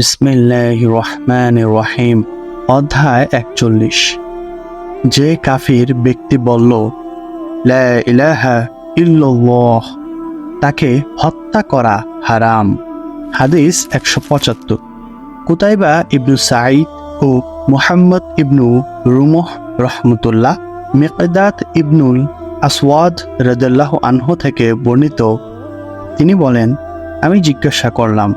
বিসমিল্লাহ রহমান রহিম অধ্যায় একচল্লিশ। যে কাফির ব্যক্তি বলল ইলাহা তাকে হত্যা করা হারাম। হাদিস একশো পঁচাত্তর। কুতাইবা ইবনু সাঈদ ও মুহাম্মদ ইবনু রুমহ রহমতুল্লাহ মেকদাত ইবনুল আসওয়াদ রদাল্লাহ আনহ থেকে বর্ণিত। তিনি বলেন, আমি জিজ্ঞাসা করলাম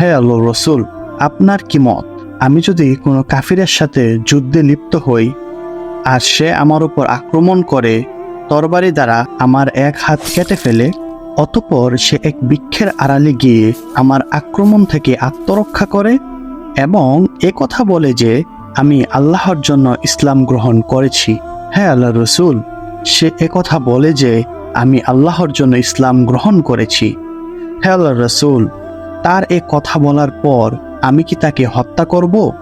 হে আল্লাহ রসুল, আপনার কি মত? আমি যদি কোনো কাফিরের সাথে যুদ্ধে লিপ্ত হই আর সে আমার উপর আক্রমণ করে তরবারি দ্বারা আমার এক হাত কেটে ফেলে, অতপর সে এক বৃক্ষের আড়ালে গিয়ে আমার আক্রমণ থেকে আত্মরক্ষা করে এবং এ কথা বলে যে আমি আল্লাহর জন্য ইসলাম গ্রহণ করেছি। হ্যাঁ আল্লাহ রসুল, সে কথা বলে যে আমি আল্লাহর জন্য ইসলাম গ্রহণ করেছি। হ্যাঁ আল্লাহ রসুল তার এ কথা বলার পর আমি কি তাকে হত্যা করব?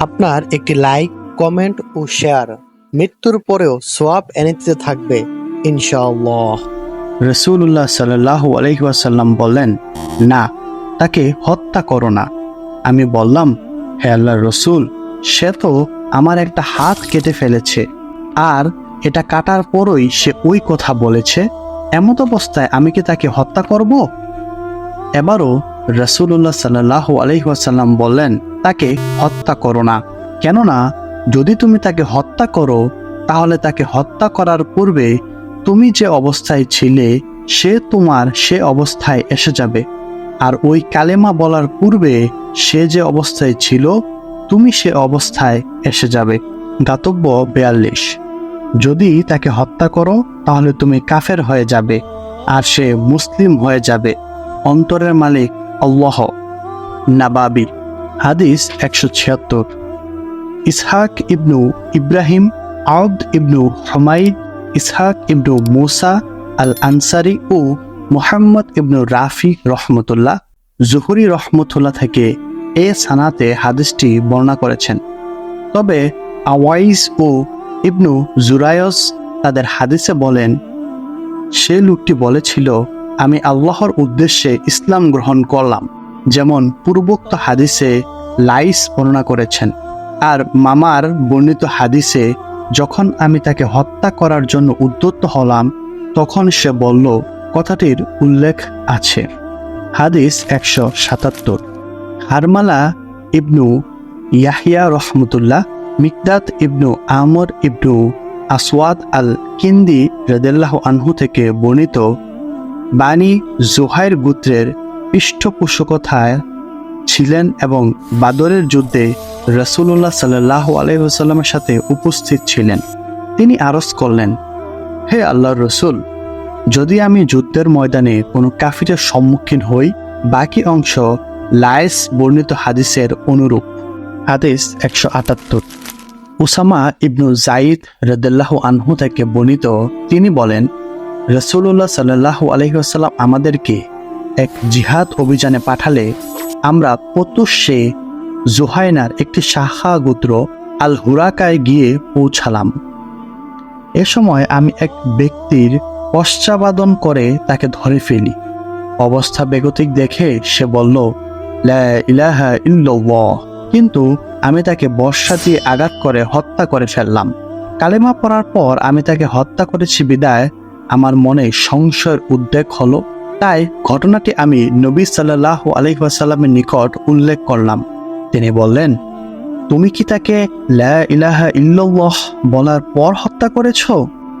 আপনার একটি লাইক কমেন্ট ও শেয়ার। মৃত্যুর পরেও সোয়াব এনে দিতে থাকবে ইনশাআল্লাহ। রসুল্লাহ সাল্লাহ আলহিহাসাল্লাম বললেন না তাকে হত্যা করো না। আমি বললাম হে আল্লাহ রসুল সে তো আমার একটা হাত কেটে ফেলেছে আর এটা কাটার পরই সে ওই কথা বলেছে। এমত অবস্থায় আমি কি তাকে হত্যা করব? এবারও রসুল্লাহ সাল্লাহ আলহিহাসাল্লাম বললেন, তাকে হত্যা করো না। কেননা, যদি তুমি তাকে হত্যা করো, তাহলে তাকে হত্যা করার পূর্বে তুমি যে অবস্থায় ছিলে, সে তোমার সে অবস্থায় এসে যাবে। আর ওই কালেমা বলার পূর্বে সে যে অবস্থায় ছিল, তুমি সে অবস্থায় এসে যাবে। গাতব্য বেয়াল্লিশ। যদি তাকে হত্যা করো, তাহলে তুমি কাফের হয়ে যাবে, আর সে মুসলিম হয়ে যাবে। অন্তরের মালিক আল্লাহ। নাবাবি, হাদিস একশো ছিয়াত্তর। ইসহাক ইবনু ইব্রাহিম, আউদ ইবনু হমাইদ ইসহাক ইবনু মুসা আল আনসারি ও মোহাম্মদ ইবনু রাফি রহমতুল্লাহ, জুহুরি রহমতুল্লাহ থেকে এ সানাতে হাদিসটি বর্ণনা করেছেন। তবে আওয়াইস ও ইবনু জুরায়স তাদের হাদিসে বলেন, সে লোকটি বলেছিল আমি আল্লাহর উদ্দেশ্যে ইসলাম গ্রহণ করলাম, যেমন পূর্বোক্ত হাদিসে লাইস বর্ণনা করেছেন। আর মামার বর্ণিত হাদিসে, যখন আমি তাকে হত্যা করার জন্য উদ্যত হলাম, তখন সে বলল, কথাটির উল্লেখ আছে। হাদিস একশো সাতাত্তর। হারমালা ইবনু ইয়াহিয়া রহমতুল্লাহ মিকদাত ইবনু আমর ইবনু আসওয়াদ আল কিন্দি রদেল্লাহ আনহু থেকে বর্ণিত বাণী জোহাইর গোত্রের পৃষ্ঠপোষকতায় ছিলেন এবং বাদরের যুদ্ধে রসুল্লাহ সাল্লাহ আলহিহাস্লামের সাথে উপস্থিত ছিলেন। তিনি আরজ করলেন, হে আল্লাহর রসুল, যদি আমি যুদ্ধের ময়দানে কোনো কাফিরের সম্মুখীন হই, বাকি অংশ লায়েস বর্ণিত হাদিসের অনুরূপ। হাদিস একশো আটাত্তর। উসামা ইবনু জাইদ রদাল্লাহ আনহু থেকে বর্ণিত, তিনি বলেন রসুল্লাহ সাল্লাহ আলহিহাস্লাম আমাদেরকে এক জিহাদ অভিযানে পাঠালে, আমরা প্রত্যুষে জোহাইনার একটি শাখা গোত্র আল হুরাকায় গিয়ে পৌঁছালাম। এ সময় আমি এক ব্যক্তির পশ্চাবাদন করে তাকে ধরে ফেলি। অবস্থা বেগতিক দেখে সে বলল ইলাহা কিন্তু আমি তাকে বর্ষা দিয়ে আঘাত করে হত্যা করে ফেললাম। কালেমা পড়ার পর আমি তাকে হত্যা করেছি বিদায়। আমার মনে সংশয়ের উদ্বেগ হলো। তাই ঘটনাটি আমি নবী সাল্লাহ আলহিহাসাল্লামের নিকট উল্লেখ করলাম। তিনি বললেন, তুমি কি তাকে লা ইলাহা ইল্লাল্লাহ বলার পর হত্যা করেছ?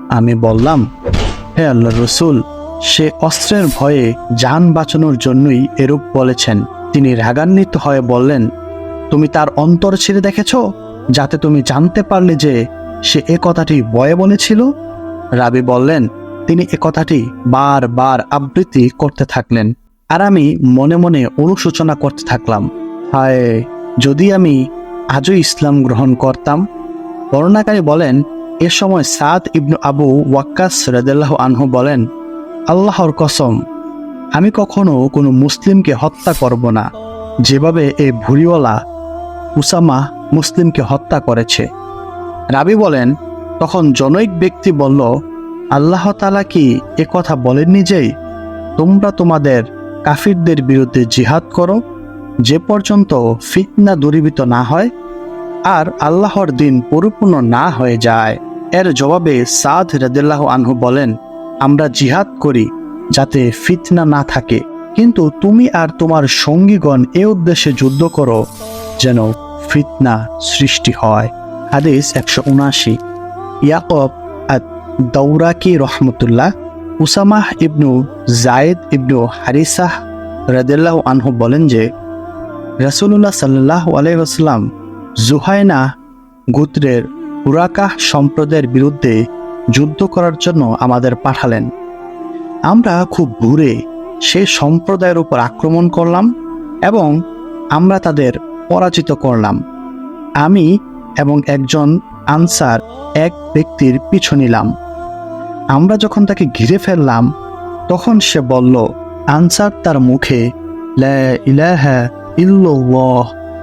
আমি বললাম, হে আল্লাহ রসুল, সে অস্ত্রের ভয়ে যান বাঁচানোর জন্যই এরূপ বলেছেন। তিনি রাগান্বিত হয়ে বললেন, তুমি তার অন্তর ছেড়ে দেখেছ, যাতে তুমি জানতে পারলে যে সে এ কথাটি বয়ে বলেছিল? রাবি বললেন তিনি এ কথাটি বারবার আবৃত্তি করতে থাকলেন। আর আমি মনে মনে অনুশোচনা করতে থাকলাম। হায়, যদি আমি আজও ইসলাম গ্রহণ করতাম? বর্ণাকারী বলেন, এ সময় সাদ ইবনু আবু ওয়াক্কাস রদাল্লাহ আনহু বলেন, আল্লাহর কসম, আমি কখনো কোনো মুসলিমকে হত্যা করব না। যেভাবে এই ভুরিওয়ালা উসামা মুসলিমকে হত্যা করেছে। রাবি বলেন, তখন জনৈক ব্যক্তি বলল আল্লাহ তালা কি এ কথা বলেননি যে, তোমরা তোমাদের কাফিরদের বিরুদ্ধে জিহাদ করো, যে পর্যন্ত ফিতনা দূরীভূত না হয়, আর আল্লাহর দিন পরিপূর্ণ না হয়ে যায়। এর জবাবে সাদ রাদিল্লাহ আনহু বলেন, আমরা জিহাদ করি যাতে ফিতনা না থাকে। কিন্তু তুমি আর তোমার সঙ্গীগণ এ উদ্দেশ্যে যুদ্ধ করো যেন ফিতনা সৃষ্টি হয়। হাদিস একশো উনাশি ইয়াকব দৌরাকি রহমতুল্লাহ, উসামাহ ইবনু জায়েদ ইবনু হারিসাহ রাদিল্লাহ আনহু বলেন যে রাসুল্লাহ সাল্লাহ আলাইসাল্লাম জুহাইনা গোত্রের হুরাকাহ সম্প্রদায়ের বিরুদ্ধে যুদ্ধ করার জন্য আমাদের পাঠালেন। আমরা খুব ঘুরে সে সম্প্রদায়ের উপর আক্রমণ করলাম এবং আমরা তাদের পরাজিত করলাম। আমি এবং একজন আনসার এক ব্যক্তির পিছু নিলাম। আমরা যখন তাকে ঘিরে ফেললাম, তখন সে বলল, আনসার তার মুখে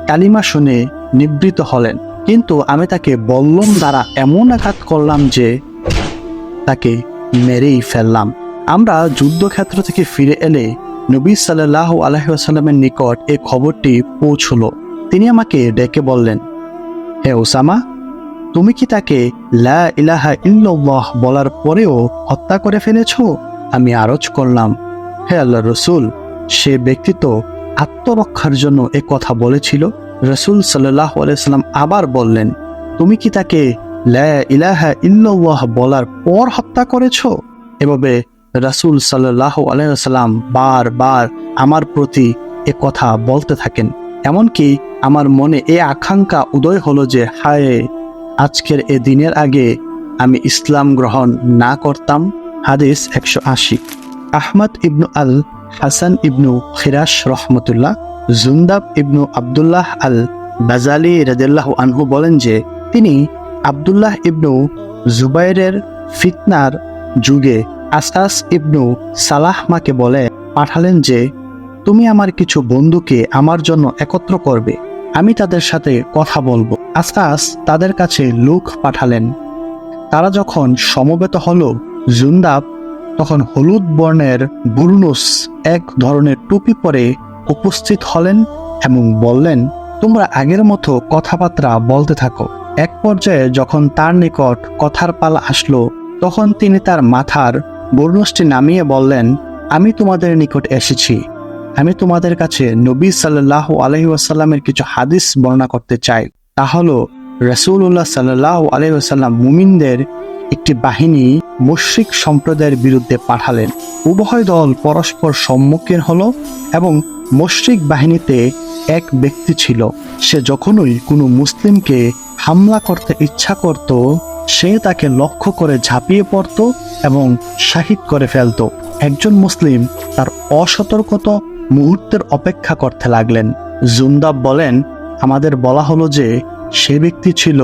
কালিমা শুনে নিবৃত হলেন। কিন্তু আমি তাকে বল্লম দ্বারা এমন আঘাত করলাম যে তাকে মেরেই ফেললাম। আমরা যুদ্ধক্ষেত্র থেকে ফিরে এলে নবী সাল্লাহ আলহামের নিকট এ খবরটি পৌঁছল। তিনি আমাকে ডেকে বললেন, হে ওসামা তুমি কি তাকে লা ইলাহা ইল্লাল্লাহ বলার পরেও হত্যা করে ফেলেছ? আমি আরজ করলাম, হে আল্লাহ রসুল, সে ব্যক্তি তো আত্মরক্ষার জন্য এ কথা বলেছিল। রসুল সাল্লাহ আলাইসাল্লাম আবার বললেন, তুমি কি তাকে লা ইলাহা ইল্লাল্লাহ বলার পর হত্যা করেছ? এভাবে রাসুল সাল্লাহ আলাইসাল্লাম বার বার আমার প্রতি এ কথা বলতে থাকেন। এমনকি আমার মনে এ আকাঙ্ক্ষা উদয় হলো যে, হায় আজকের এ দিনের আগে আমি ইসলাম গ্রহণ না করতাম, হাদিস একশো আশি। আহমদ ইবনু আল হাসান ইবনু খিরাস রহমতুল্লাহ, জুন্দাব ইবনু আবদুল্লাহ আল বাজালি রাদিল্লাহ আনহু বলেন যে, তিনি আবদুল্লাহ ইবনু জুবাইরের ফিতনার যুগে আসাস ইবনু সালাহমাকে বলে পাঠালেন যে, তুমি আমার কিছু বন্ধুকে আমার জন্য একত্র করবে। আমি তাদের সাথে কথা বলব। আসাস তাদের কাছে লোক পাঠালেন। তারা যখন সমবেত হলো, জুন্দাব তখন হলুদ বর্ণের বুরনুস এক ধরনের টুপি পরে উপস্থিত হলেন এবং বললেন, তোমরা আগের মতো কথাবার্তা বলতে থাকো। এক পর্যায়ে যখন তার নিকট কথার পালা আসলো, তখন তিনি তার মাথার বর্ণসটি নামিয়ে বললেন, আমি তোমাদের নিকট এসেছি। আমি তোমাদের কাছে নবী সাল্লাহ আলহি আসাল্লামের কিছু হাদিস বর্ণনা করতে চাই। তা হলো রসুল্লাহ সাল্লাহ আলহি আসাল্লাম মুমিনদের একটি বাহিনী মুশ্রিক সম্প্রদায়ের বিরুদ্ধে পাঠালেন। উভয় দল পরস্পর সম্মুখীন হলো এবং মুশ্রিক বাহিনীতে এক ব্যক্তি ছিল। সে যখনই কোনো মুসলিমকে হামলা করতে ইচ্ছা করত, সে তাকে লক্ষ্য করে ঝাঁপিয়ে পড়ত এবং শাহিদ করে ফেলত। একজন মুসলিম তার অসতর্কত মুহূর্তের অপেক্ষা করতে লাগলেন। জুন্দাব বলেন, আমাদের বলা হলো যে সে ব্যক্তি ছিল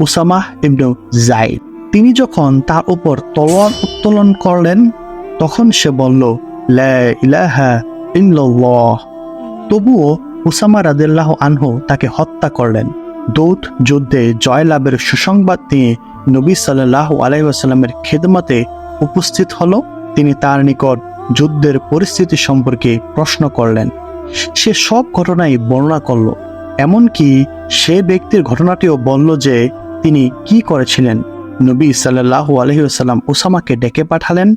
উসামাহ ইবনু জাইদ তিনি যখন তার উপর তলোয়ার উত্তোলন করলেন, তখন সে বলল তবুও উসামা রাদিল্লাহ আনহু তাকে হত্যা করলেন। দৌত যুদ্ধে জয়লাভের সুসংবাদ নিয়ে নবী সাল্লাহ আলাইসাল্লামের খেদমাতে উপস্থিত হলো। তিনি তার নিকট যুদ্ধের পরিস্থিতি সম্পর্কে প্রশ্ন করলেন। সে সব ঘটনাই বর্ণনা করল। এমনকি সে ব্যক্তির ঘটনাটিও বলল যে তিনি কি করেছিলেন। নবী সাল্লাহ আলহিউসাল্লাম ওসামাকে ডেকে পাঠালেন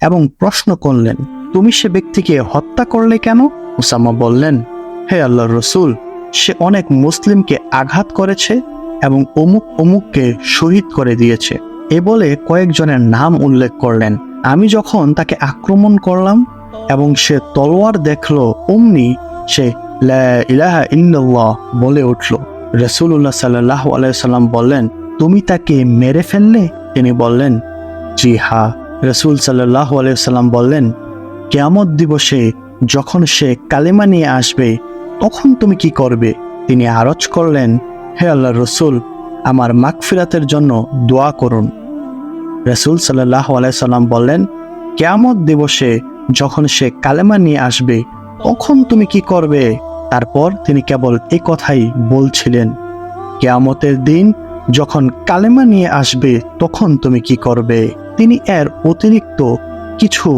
এবং প্রশ্ন করলেন, তুমি সে ব্যক্তিকে হত্যা করলে কেন? ওসামা বললেন, হে আল্লাহ রসুল, সে অনেক মুসলিমকে আঘাত করেছে এবং অমুক অমুককে শহীদ করে দিয়েছে। এ বলে কয়েকজনের নাম উল্লেখ করলেন। আমি যখন তাকে আক্রমণ করলাম এবং সে তলোয়ার দেখল, অমনি সে বলে উঠল। রসুল্লাহ সাল্লাহ আলাইসাল্লাম বললেন, তুমি তাকে মেরে ফেললে? তিনি বললেন, জি হা। রসুল সাল্লাহ আলাইসাল্লাম বললেন, কেয়ামত দিবসে যখন সে কালেমা নিয়ে আসবে, তখন তুমি কি করবে? তিনি আরজ করলেন, হে আল্লাহ রসুল, আমার মাগফিরাতের জন্য দোয়া করুন। রসুল সাল্লাহ আলাইসাল্লাম বললেন, কেয়ামত দিবসে যখন সে কালেমা নিয়ে আসবে, তখন তুমি কি করবে? তারপর তিনি কেবল এ কথাই বলছিলেন, কেয়ামতের দিন যখন কালেমা নিয়ে আসবে, তখন তুমি কি করবে? তিনি এর অতিরিক্ত কিছু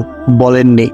বলেননি।